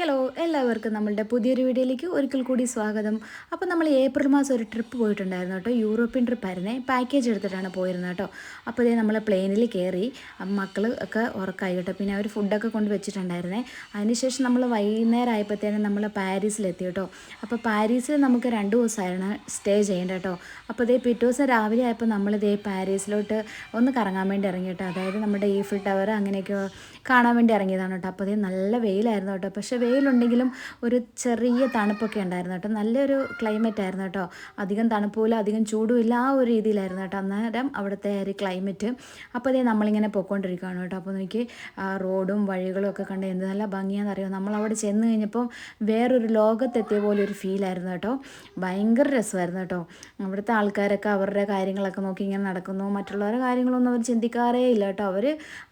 Hello എല്ലാവർക്കും നമ്മളുടെ പുതിയൊരു വീഡിയോയിലേക്ക് ഒരിക്കൽ കൂടി സ്വാഗതം. അപ്പോൾ നമ്മൾ ഏപ്രിൽ മാസം ഒരു ട്രിപ്പ് പോയിട്ടുണ്ടായിരുന്നു കേട്ടോ. യൂറോപ്യൻ ട്രിപ്പ് ട്രിപ്പായിരുന്നേ പാക്കേജ് എടുത്തിട്ടാണ് പോയിരുന്നത് കേട്ടോ. അപ്പോൾ ഇതേ നമ്മൾ പ്ലെയിനിൽ കയറി മക്കൾ ഒക്കെ ഉറക്കായി കേട്ടോ. പിന്നെ അവർ ഫുഡൊക്കെ കൊണ്ട് വെച്ചിട്ടുണ്ടായിരുന്നേ. അതിനുശേഷം നമ്മൾ വൈകുന്നേരം ആയപ്പോഴത്തേനും നമ്മൾ പാരീസിലെത്തി കേട്ടോ. അപ്പോൾ പാരീസിൽ നമുക്ക് രണ്ട് ദിവസമായിരുന്നു സ്റ്റേ ചെയ്യേണ്ട കേട്ടോ. അപ്പോൾ ഇതേ പിറ്റേ ദിവസം രാവിലെ ആയപ്പോൾ നമ്മളിതേ പാരീസിലോട്ട് ഒന്ന് കറങ്ങാൻ വേണ്ടി ഇറങ്ങി കേട്ടോ. അതായത് നമ്മുടെ ഈഫിൽ ടവർ അങ്ങനെയൊക്കെ കാണാൻ വേണ്ടി ഇറങ്ങിയതാണ് കേട്ടോ. അപ്പോൾ ഇതേ നല്ല വെയിലായിരുന്നു കേട്ടോ. പക്ഷേ വെയിലുണ്ടെങ്കിലും ഒരു ചെറിയ തണുപ്പൊക്കെ ഉണ്ടായിരുന്നു കേട്ടോ. നല്ലൊരു ക്ലൈമറ്റ് ആയിരുന്നു കേട്ടോ. അധികം തണുപ്പുമില്ല അധികം ചൂടുമില്ല ആ ഒരു രീതിയിലായിരുന്നു കേട്ടോ. അന്നേരം അവിടുത്തെ ഒരു ക്ലൈമറ്റ് അപ്പോൾ അതേ നമ്മളിങ്ങനെ പോയിക്കൊണ്ടിരിക്കുകയാണ് കേട്ടോ. അപ്പോൾ നോക്കി റോഡും വഴികളും ഒക്കെ കണ്ട് എന്ത് നല്ല ഭംഗിയാണെന്ന് അറിയാം നമ്മൾ അവിടെ ചെന്ന് കഴിഞ്ഞപ്പോൾ വേറൊരു ലോകത്തെത്തിയ പോലെ ഒരു ഫീലായിരുന്നു കേട്ടോ. ഭയങ്കര രസമായിരുന്നു കേട്ടോ. അവിടുത്തെ ആൾക്കാരൊക്കെ അവരുടെ കാര്യങ്ങളൊക്കെ നോക്കി ഇങ്ങനെ നടക്കുന്നു. മറ്റുള്ളവരുടെ കാര്യങ്ങളൊന്നും അവർ ചിന്തിക്കാറേ ഇല്ല കേട്ടോ. അവർ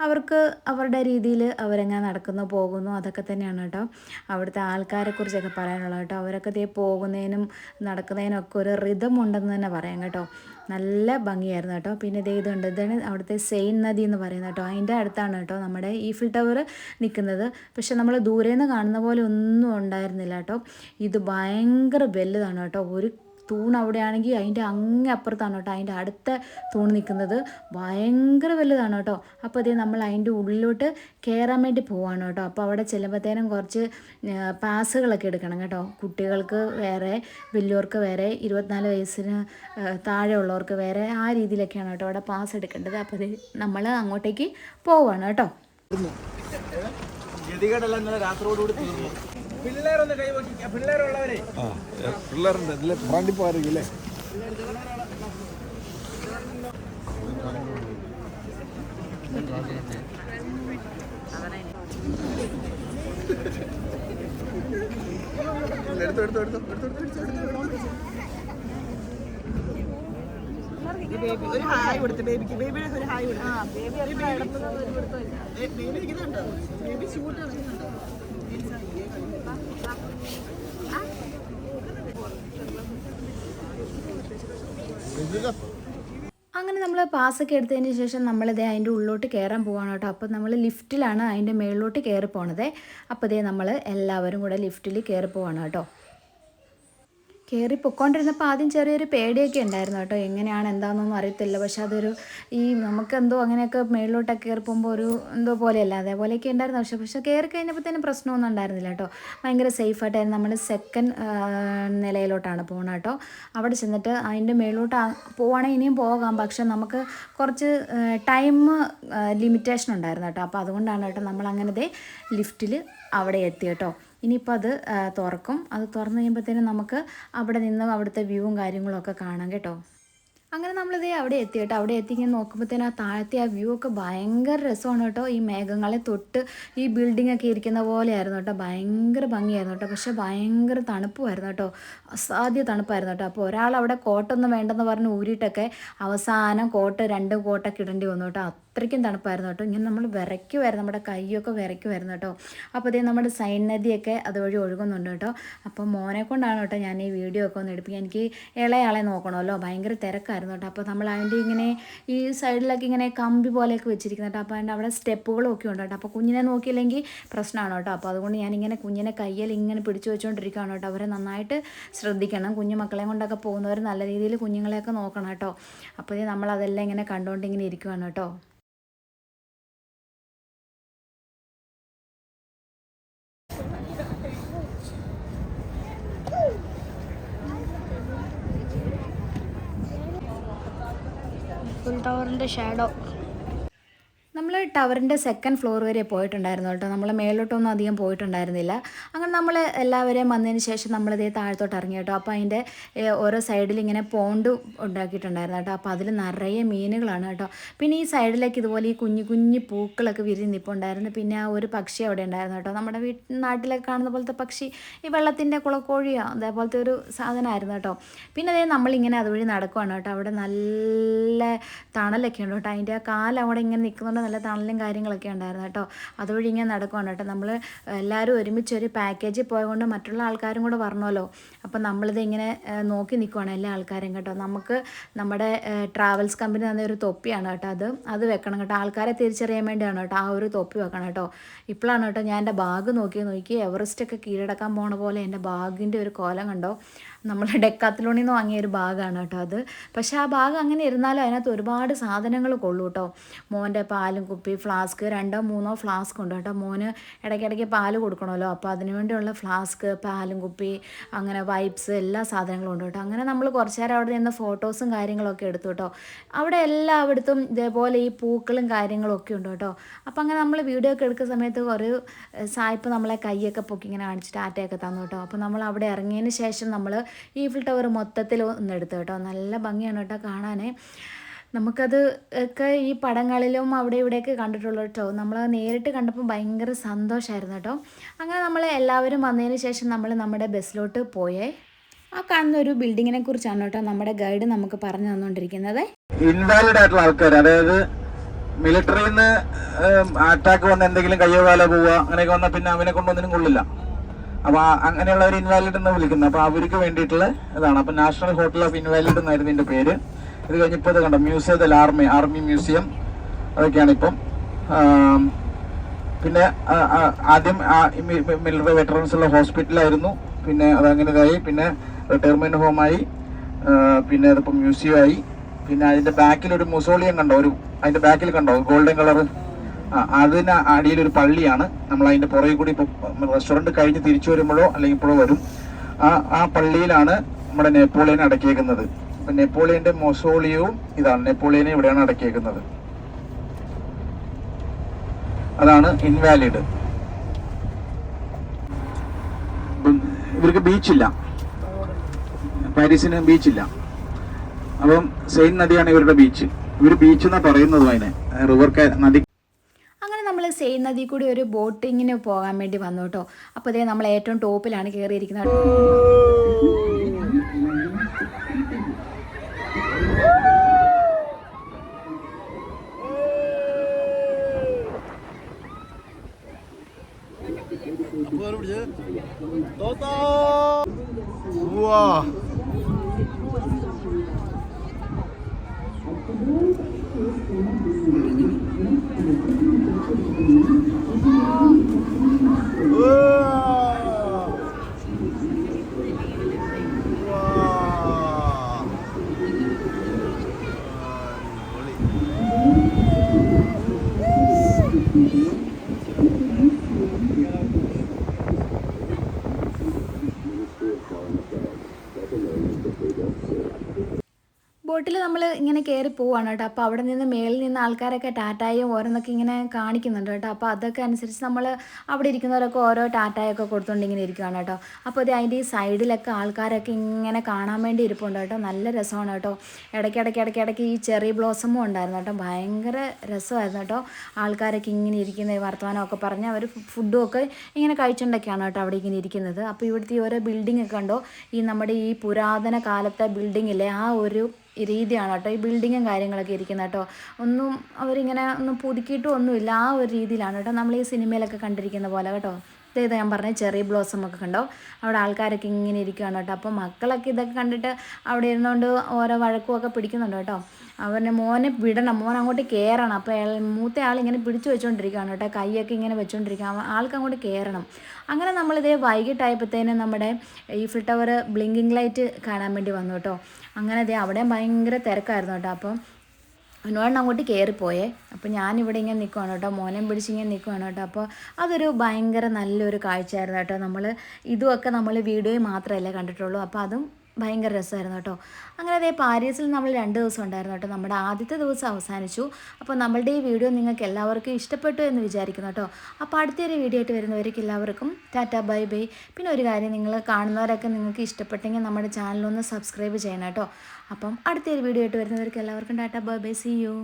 അവർക്ക് അവരുടെ രീതിയിൽ അവരെങ്ങനെ നടക്കുന്നു പോകുന്നു അതൊക്കെ തന്നെയാണ് കേട്ടോ. അവിടുത്തെ ആൾക്കാരെ കുറിച്ചൊക്കെ പറയാനുള്ളത് കേട്ടോ. അവരൊക്കെ ദേ പോകുന്നതിനും നടക്കുന്നതിനും ഒക്കെ ഒരു റിതം ഉണ്ടെന്ന് തന്നെ പറയാം കേട്ടോ. നല്ല ഭംഗിയായിരുന്നു കേട്ടോ. പിന്നെ ഇത് ഇതുണ്ട്. ഇതാണ് അവിടുത്തെ സെയിൻ നദി എന്ന് പറയുന്നത് കേട്ടോ. അതിന്റെ അടുത്താണ് കേട്ടോ നമ്മുടെ ഈഫിൽ ടവർ നിൽക്കുന്നത്. പക്ഷെ നമ്മൾ ദൂരെ നിന്ന് കാണുന്ന പോലെ ഒന്നും ഉണ്ടായിരുന്നില്ല കേട്ടോ. ഇത് ഭയങ്കര വലുതാണ് കേട്ടോ. ഒരു തൂൺ അവിടെയാണെങ്കിൽ അതിന്റെ അങ്ങേ അപ്പുറത്താണ് കേട്ടോ അതിന്റെ അടുത്ത തൂൺ നിൽക്കുന്നത്. ഭയങ്കര വലുതാണ് കേട്ടോ. അപ്പോൾ അതേ നമ്മൾ അതിന്റെ ഉള്ളിലോട്ട് കയറാൻ വേണ്ടി പോവാണ് കേട്ടോ. അപ്പോൾ അവിടെ ചെല്ലുമ്പോഴത്തേനും കുറച്ച് പാസ്സുകളൊക്കെ എടുക്കണം കേട്ടോ. കുട്ടികൾക്ക് വേറെ വലിയവർക്ക് വേറെ ഇരുപത്തിനാല് വയസ്സിന് താഴെ ഉള്ളവർക്ക് വേറെ ആ രീതിയിലൊക്കെയാണ് കേട്ടോ അവിടെ പാസ് എടുക്കേണ്ടത്. അപ്പോൾ അത് നമ്മൾ അങ്ങോട്ടേക്ക് പോവാണ് കേട്ടോ. ആ പിള്ളേരുണ്ട്. ഇതിൽ ഫ്രണ്ടിൽ പോകാറില്ലേ എടുത്തു എടുത്തു എടുത്തു എടുത്തു ബേബി ഒരു ഹായ് കൊടുത്ത് ബേബിക്ക് ബേബിയുടെ ഒരു ഹായ് കൊടുത്ത്. ബേബി ഇരിക്കുന്നുണ്ടോ? ബേബി ഷൂട്ട് കളിക്കുന്നുണ്ടോ അങ്ങനെ നമ്മൾ പാസ്സൊക്കെ എടുത്തതിന് ശേഷം നമ്മളിതേ അതിന്റെ ഉള്ളിലോട്ട് കയറാൻ പോവാണ് കേട്ടോ. അപ്പോൾ നമ്മൾ ലിഫ്റ്റിലാണ് അതിന്റെ മുകളിലോട്ട് കയറി പോണത്. അപ്പോൾ ഇതേ നമ്മൾ എല്ലാവരും കൂടെ ലിഫ്റ്റിൽ കയറി പോവാണ് കേട്ടോ. കയറി പൊക്കോണ്ടിരുന്നപ്പോൾ ആദ്യം ചെറിയൊരു പേടിയൊക്കെ ഉണ്ടായിരുന്നു കേട്ടോ. എങ്ങനെയാണ് എന്താണെന്നൊന്നും അറിയത്തില്ല. പക്ഷെ അതൊരു ഈ നമുക്കെന്തോ അങ്ങനെയൊക്കെ മേളിലോട്ടൊക്കെ കയറി പോകുമ്പോൾ ഒരു എന്തോ പോലെയല്ല. അതേപോലെയൊക്കെ ഉണ്ടായിരുന്നു. പക്ഷെ പക്ഷെ കയറി കഴിഞ്ഞപ്പോഴത്തേനും പ്രശ്നമൊന്നും ഉണ്ടായിരുന്നില്ല കേട്ടോ. ഭയങ്കര സേഫായിട്ടായിരുന്നു നമ്മൾ സെക്കൻഡ് നിലയിലോട്ടാണ് പോകുന്നത് കേട്ടോ. അവിടെ ചെന്നിട്ട് അതിന്റെ മേളിലോട്ട് പോവുകയാണെങ്കിൽ ഇനിയും പോകാം. പക്ഷെ നമുക്ക് കുറച്ച് ടൈം ലിമിറ്റേഷൻ ഉണ്ടായിരുന്നു കേട്ടോ. അപ്പോൾ അതുകൊണ്ടാണ് കേട്ടോ നമ്മൾ അങ്ങനത്തെ ലിഫ്റ്റിൽ അവിടെ എത്തി കേട്ടോ. ഇനിയിപ്പോൾ അത് തുറക്കും. അത് തുറന്നു കഴിയുമ്പോഴത്തേനും നമുക്ക് അവിടെ നിന്നും അവിടുത്തെ വ്യൂവും കാര്യങ്ങളൊക്കെ കാണാം കേട്ടോ. അങ്ങനെ നമ്മളിതേ അവിടെ എത്തി കേട്ടോ. അവിടെ എത്തി ഇങ്ങനെ നോക്കുമ്പോഴത്തേനും ആ താഴത്തെ ആ വ്യൂ ഒക്കെ ഭയങ്കര രസമാണ് കേട്ടോ. ഈ മേഘങ്ങളെ തൊട്ട് ഈ ബിൽഡിംഗ് ഒക്കെ ഇരിക്കുന്ന പോലെയായിരുന്നു കേട്ടോ. ഭയങ്കര ഭംഗിയായിരുന്നു കേട്ടോ. പക്ഷേ ഭയങ്കര തണുപ്പുമായിരുന്നു കേട്ടോ. അസാധ്യ തണുപ്പായിരുന്നു കേട്ടോ. അപ്പോൾ ഒരാൾ അവിടെ കോട്ടൊന്നും വേണ്ടെന്ന് പറഞ്ഞ് ഊരിയിട്ടൊക്കെ അവസാനം കോട്ട് രണ്ട് കോട്ടൊക്കെ ഇടേണ്ടി വന്നു കേട്ടോ. അത്രയ്ക്കും തണുപ്പായിരുന്നു കേട്ടോ. ഇങ്ങനെ നമ്മൾ വിറയ്ക്കുമായിരുന്നു നമ്മുടെ കൈയൊക്കെ വിറയ്ക്കുമായിരുന്നു കേട്ടോ. അപ്പോൾ ഇതേ നമ്മുടെ സൈൻ നദിയൊക്കെ അതുവഴി ഒഴുകുന്നുണ്ട് കേട്ടോ. അപ്പോൾ മോനെ കൊണ്ടാണ് കേട്ടോ ഞാൻ ഈ വീഡിയോ ഒക്കെ ഒന്ന് എടുപ്പിക്കുക. എനിക്ക് ഇളയാളെ നോക്കണമല്ലോ. ഭയങ്കര തിരക്കായിരുന്നു കേട്ടോ. അപ്പോൾ നമ്മൾ അതിന്റെ ഇങ്ങനെ ഈ സൈഡിലൊക്കെ ഇങ്ങനെ കമ്പി പോലെയൊക്കെ വെച്ചിരിക്കുന്നു കേട്ടോ. അപ്പോൾ അതിന്റെ അവിടെ സ്റ്റെപ്പുകളും ഒക്കെ ഉണ്ട് കേട്ടോ. അപ്പോൾ കുഞ്ഞിനെ നോക്കിയില്ലെങ്കിൽ പ്രശ്നമാണ് കേട്ടോ. അപ്പോൾ അതുകൊണ്ട് ഞാനിങ്ങനെ കുഞ്ഞിനെ കയ്യിൽ ഇങ്ങനെ പിടിച്ചു വെച്ചുകൊണ്ടിരിക്കുകയാണ് കേട്ടോ. അവരെ നന്നായിട്ട് ശ്രദ്ധിക്കണം. കുഞ്ഞു മക്കളെ കൊണ്ടൊക്കെ പോകുന്നവർ നല്ല രീതിയിൽ കുഞ്ഞുങ്ങളെയൊക്കെ നോക്കണം കേട്ടോ. അപ്പോൾ നമ്മളതെല്ലാം ഇങ്ങനെ കണ്ടുകൊണ്ട് ഇങ്ങനെ ഇരിക്കുവാണ് കേട്ടോ. ടവറിന്റെ ഷാഡോ ടവറിന്റെ സെക്കൻഡ് ഫ്ലോർ വരെ പോയിട്ടുണ്ടായിരുന്നു കേട്ടോ. നമ്മൾ മേലോട്ടൊന്നും അധികം പോയിട്ടുണ്ടായിരുന്നില്ല. അങ്ങനെ നമ്മൾ എല്ലാവരെയും വന്നതിന് ശേഷം നമ്മളിതേ താഴത്തോട്ട് ഇറങ്ങി കേട്ടോ. അപ്പോൾ അതിന്റെ ഓരോ സൈഡിൽ ഇങ്ങനെ പോണ്ട് ഉണ്ടാക്കിയിട്ടുണ്ടായിരുന്നു കേട്ടോ. അപ്പോൾ അതിൽ നിറയെ മീനുകളാണ് കേട്ടോ. പിന്നെ ഈ സൈഡിലേക്ക് ഇതുപോലെ ഈ കുഞ്ഞു കുഞ്ഞു പൂക്കളൊക്കെ വിരിഞ്ഞ് നിൽപ്പുണ്ടായിരുന്നു പിന്നെ ആ ഒരു പക്ഷി അവിടെ ഉണ്ടായിരുന്നു കേട്ടോ. നമ്മുടെ വീട്ടിൽ നാട്ടിലൊക്കെ കാണുന്ന പോലത്തെ പക്ഷി ഈ വെള്ളത്തിന്റെ കുളക്കോഴിയോ അതേപോലത്തെ ഒരു സാധനമായിരുന്നു കേട്ടോ. പിന്നെ അതേ നമ്മളിങ്ങനെ അതുവഴി നടക്കുവാണ് കേട്ടോ. അവിടെ നല്ല തണലൊക്കെ ഉണ്ട് കേട്ടോ. അതിന്റെ ആ കാലം അവിടെ ഇങ്ങനെ നിൽക്കുന്നുണ്ട്. നല്ല തണലും കാര്യങ്ങളൊക്കെ ഉണ്ടായിരുന്നു കേട്ടോ. അതുവഴി ഇങ്ങനെ നടക്കുകയാണ് കേട്ടോ. നമ്മൾ എല്ലാവരും ഒരുമിച്ച് ഒരു പാക്കേജിൽ പോയതുകൊണ്ട് മറ്റുള്ള ആൾക്കാരും കൂടെ പറഞ്ഞല്ലോ അപ്പോൾ നമ്മളിത് ഇങ്ങനെ നോക്കി നിൽക്കുവാണ് എല്ലാ ആൾക്കാരും കേട്ടോ. നമുക്ക് നമ്മുടെ ട്രാവൽസ് കമ്പനി തന്ന ഒരു തൊപ്പിയാണ് കേട്ടോ അത്. അത് വെക്കണം കേട്ടോ. ആൾക്കാരെ തിരിച്ചറിയാൻ വേണ്ടിയാണ് കേട്ടോ ആ ഒരു തൊപ്പി വെക്കണം കേട്ടോ. ഇപ്പോഴാണ് കേട്ടോ ഞാൻ എന്റെ ബാഗ് നോക്കി നോക്കി എവറസ്റ്റ് ഒക്കെ കീഴടക്കാൻ പോണ പോലെ എന്റെ ബാഗിന്റെ ഒരു കോലം കണ്ടോ? നമ്മൾ ഡെക്കാത്തിലോണിൽ നിന്ന് വാങ്ങിയ ഒരു ബാഗാണ് കേട്ടോ അത്. പക്ഷേ ആ ബാഗ് അങ്ങനെ ഇരുന്നാലും അതിനകത്ത് ഒരുപാട് സാധനങ്ങൾ കൊള്ളൂ കേട്ടോ. മോന്റെ പാലും കുപ്പി ഫ്ലാസ്ക് രണ്ടോ മൂന്നോ ഫ്ലാസ്ക് ഉണ്ട് കേട്ടോ. മോന് ഇടയ്ക്കിടയ്ക്ക് പാൽ കൊടുക്കണമല്ലോ. അപ്പോൾ അതിന് വേണ്ടിയുള്ള ഫ്ലാസ്ക് പാലും കുപ്പി അങ്ങനെ വൈപ്സ് എല്ലാ സാധനങ്ങളും ഉണ്ട് കേട്ടോ. അങ്ങനെ നമ്മൾ കുറച്ച് നേരം അവിടെ നിന്ന് ഫോട്ടോസും കാര്യങ്ങളൊക്കെ എടുത്തു കേട്ടോ. അവിടെ എല്ലായിടത്തും ഇതേപോലെ ഈ പൂക്കളും കാര്യങ്ങളും ഒക്കെ ഉണ്ട് കേട്ടോ. അപ്പോൾ അങ്ങനെ നമ്മൾ വീഡിയോ ഒക്കെ എടുക്കുന്ന സമയത്ത് ഒരു സായിപ്പ് നമ്മളെ കൈയൊക്കെ പൊക്കി ഇങ്ങനെ കാണിച്ച് ടാറ്റയൊക്കെ തന്നു കേട്ടോ. അപ്പോൾ നമ്മൾ അവിടെ ഇറങ്ങിയതിന് ശേഷം നമ്മൾ ഈഫിൽ ടവർ മൊത്തത്തിൽ ഒന്ന് എടുത്തു കേട്ടോ. നല്ല ഭംഗിയാണ് കേട്ടോ കാണാനേ. നമുക്കത് ഒക്കെ ഈ പടങ്ങളിലും അവിടെ ഇവിടെയൊക്കെ കണ്ടിട്ടുള്ളൂ കേട്ടോ നമ്മൾ നേരിട്ട് കണ്ടപ്പോൾ ഭയങ്കര സന്തോഷമായിരുന്നു കേട്ടോ. അങ്ങനെ നമ്മൾ എല്ലാവരും വന്നതിന് ശേഷം നമ്മൾ നമ്മുടെ ബസ്സിലോട്ട് പോയേ. ആ കാണുന്ന ഒരു ബിൽഡിങ്ങിനെ കുറിച്ചാണ് കേട്ടോ നമ്മുടെ ഗൈഡ് നമുക്ക് പറഞ്ഞു തന്നുകൊണ്ടിരിക്കുന്നത് ഇൻവാലിഡ് ആയിട്ടുള്ള ആൾക്കാർ അതായത് മിലിറ്ററിയിൽ നിന്ന് അറ്റാക്ക് വന്ന എന്തെങ്കിലും കയ്യോ കാലോ പോവുക അങ്ങനെയൊക്കെ വന്നാൽ പിന്നെ അവനെ കൊണ്ടൊന്നിനും കൊള്ളില്ല. അപ്പൊ അങ്ങനെയുള്ളവർ ഇൻവാലിഡ് എന്ന് വിളിക്കുന്നത് അപ്പൊ അവർക്ക് വേണ്ടിയിട്ടുള്ള ഇതാണ്. അപ്പൊ നാഷണൽ ഹോട്ടൽ ഓഫ് ഇൻവാലിഡ് എന്നായിരുന്നു ഇതിന്റെ പേര്. ഇത് കഴിഞ്ഞിപ്പോൾ ഇത് കണ്ടോ? മ്യൂസിയം ദൽ ആർമി ആർമി മ്യൂസിയം അതൊക്കെയാണ് ഇപ്പം. പിന്നെ ആദ്യം മിലിറ്ററി വെറ്ററൻസ് ഉള്ള ഹോസ്പിറ്റലായിരുന്നു പിന്നെ അതങ്ങനെ ഇതായി. പിന്നെ റിട്ടയർമെന്റ് ഹോമായി പിന്നെ അതിപ്പോൾ മ്യൂസിയം ആയി. പിന്നെ അതിന്റെ ബാക്കിൽ ഒരു മുസോളിയം കണ്ടോ? ഒരു അതിന്റെ ബാക്കിൽ കണ്ടോ? ഗോൾഡൻ കളർ അതിന് അടിയിൽ ഒരു പള്ളിയാണ്. നമ്മൾ അതിന്റെ പുറകെ കൂടി ഇപ്പോൾ റെസ്റ്റോറന്റ് കഴിഞ്ഞ് തിരിച്ചു വരുമ്പോഴോ അല്ലെങ്കിൽ ഇപ്പോഴോ വരും. ആ ആ പള്ളിയിലാണ് നമ്മുടെ നേപ്പോളിയൻ അടക്കിയേക്കുന്നത്. നെപ്പോളിയന്റെ മൊസോളിയവും ഇതാണ്. നെപ്പോളിയനെ ഇവിടെയാണ് അടക്കിയേക്കുന്നത്. അതാണ് ഇൻവാലിഡ്. ഇവർക്ക് ബീച്ചില്ല പാരീസിന് ബീച്ചില്ല അപ്പം സെയിൻ നദിയാണ് ഇവരുടെ ബീച്ച് ഇവർ ബീച്ച് എന്നാ പറയുന്നതും അതിനെ. റിവർ നദി അങ്ങനെ നമ്മൾ സെയിൻ നദി കൂടി ഒരു ബോട്ടിങ്ങിന് പോകാൻ വേണ്ടി വന്നു കേട്ടോ. അപ്പോൾ നമ്മൾ ഏറ്റവും ടോപ്പിലാണ് കയറിയിരിക്കുന്നത് ബോട്ടിൽ നമ്മൾ ഇങ്ങനെ കയറി പോവാണ് കേട്ടോ. അപ്പോൾ അവിടെ നിന്ന് മേളിൽ നിന്ന് ആൾക്കാരൊക്കെ ടാറ്റായും ഓരോന്നൊക്കെ ഇങ്ങനെ കാണിക്കുന്നുണ്ട് കേട്ടോ. അപ്പോൾ അതൊക്കെ അനുസരിച്ച് നമ്മൾ അവിടെ ഇരിക്കുന്നവരൊക്കെ ഓരോ ടാറ്റായൊക്കെ കൊടുത്തുകൊണ്ട് ഇങ്ങനെ ഇരിക്കുകയാണ് കേട്ടോ. അപ്പോൾ ഇത് അതിന്റെ ഈ സൈഡിലൊക്കെ ആൾക്കാരൊക്കെ ഇങ്ങനെ കാണാൻ വേണ്ടി ഇരിപ്പുണ്ട് കേട്ടോ. നല്ല രസമാണ് കേട്ടോ. ഇടയ്ക്ക് ഇടയ്ക്ക് ഇടയ്ക്ക് ഇടയ്ക്ക് ഈ ചെറി ബ്ലോസമും ഉണ്ടായിരുന്നു കേട്ടോ. ഭയങ്കര രസമായിരുന്നു കേട്ടോ. ആൾക്കാരൊക്കെ ഇങ്ങനെ ഇരിക്കുന്ന വർത്തമാനമൊക്കെ പറഞ്ഞ് അവർ ഫുഡും ഒക്കെ ഇങ്ങനെ കഴിച്ചുകൊണ്ടൊക്കെയാണ് കേട്ടോ അവിടെ ഇങ്ങനെ ഇരിക്കുന്നത്. അപ്പോൾ ഇവിടുത്തെ ഓരോ ബിൽഡിംഗ് ഒക്കെ ഉണ്ടോ ഈ നമ്മുടെ ഈ പുരാതന കാലത്തെ ബിൽഡിംഗ് ഇല്ലേ? ആ ഒരു രീതിയാണ് കേട്ടോ ഈ ബിൽഡിങ്ങും കാര്യങ്ങളൊക്കെ ഇരിക്കുന്നത് കേട്ടോ. ഒന്നും അവരിങ്ങനെ ഒന്നും പുതുക്കിയിട്ടും ഒന്നുമില്ല ആ ഒരു രീതിയിലാണ് കേട്ടോ നമ്മൾ ഈ സിനിമയിലൊക്കെ കണ്ടിരിക്കുന്ന പോലെ കേട്ടോ. ഇത് ഞാൻ പറഞ്ഞ ചെറിയ ബ്ലോസം ഒക്കെ കണ്ടോ? അവിടെ ആൾക്കാരൊക്കെ ഇങ്ങനെ ഇരിക്കുകയാണ് കേട്ടോ. അപ്പോൾ മക്കളൊക്കെ ഇതൊക്കെ കണ്ടിട്ട് അവിടെ ഇരുന്നുകൊണ്ട് ഓരോ വഴക്കുമൊക്കെ പിടിക്കുന്നുണ്ട് കേട്ടോ. അവനെ മോനെ വിടണം. മോൻ അങ്ങോട്ട് കയറണം അപ്പോൾ മൂത്ത ആൾ ഇങ്ങനെ പിടിച്ചു വെച്ചുകൊണ്ടിരിക്കുകയാണ് കേട്ടോ. കൈയൊക്കെ ഇങ്ങനെ വെച്ചുകൊണ്ടിരിക്കുക ആൾക്ക് അങ്ങോട്ട് കയറണം അങ്ങനെ നമ്മളിതേ വൈകിട്ടായപ്പോഴത്തേനും നമ്മുടെ ഈഫിൽ ടവർ ബ്ലിങ്കിങ് ലൈറ്റ് കാണാൻ വേണ്ടി വന്നു കേട്ടോ. അങ്ങനെ ദേ അവിടെ ഭയങ്കര തിരക്കായിരുന്നു കേട്ടോ. അപ്പം അനുവേണ്ണ അങ്ങോട്ട് കയറിപ്പോയേ അപ്പോൾ ഞാനിവിടെ ഇങ്ങനെ നിൽക്കുവാണ് കേട്ടോ. മോനെ പിടിച്ച് ഇങ്ങനെ നിൽക്കുവാണ് കേട്ടോ. അപ്പോൾ അതൊരു ഭയങ്കര നല്ലൊരു കാഴ്ചയായിരുന്നു കേട്ടോ. നമ്മൾ ഇതുമൊക്കെ നമ്മൾ വീഡിയോയിൽ മാത്രമല്ലേ കണ്ടിട്ടുള്ളൂ. അപ്പോൾ അതും ഭയങ്കര രസമായിരുന്നു കേട്ടോ. അങ്ങനെ അതേ പാരീസിൽ നമ്മൾ രണ്ട് ദിവസം ഉണ്ടായിരുന്നു കേട്ടോ. നമ്മുടെ ആദ്യത്തെ ദിവസം അവസാനിച്ചു. അപ്പോൾ നമ്മളുടെ ഈ വീഡിയോ നിങ്ങൾക്ക് എല്ലാവർക്കും ഇഷ്ടപ്പെട്ടു എന്ന് വിചാരിക്കുന്നു കേട്ടോ. അപ്പോൾ അടുത്തൊരു വീഡിയോ ആയിട്ട് വരുന്നവർക്ക് എല്ലാവർക്കും ടാറ്റ ബൈ ബൈ. പിന്നെ ഒരു കാര്യം നിങ്ങൾ കാണുന്നവരൊക്കെ നിങ്ങൾക്ക് ഇഷ്ടപ്പെട്ടെങ്കിൽ നമ്മുടെ ചാനലൊന്ന് സബ്സ്ക്രൈബ് ചെയ്യണം കേട്ടോ. അപ്പം അടുത്തൊരു വീഡിയോ ആയിട്ട് വരുന്നവർക്ക് എല്ലാവർക്കും tata bye bye see you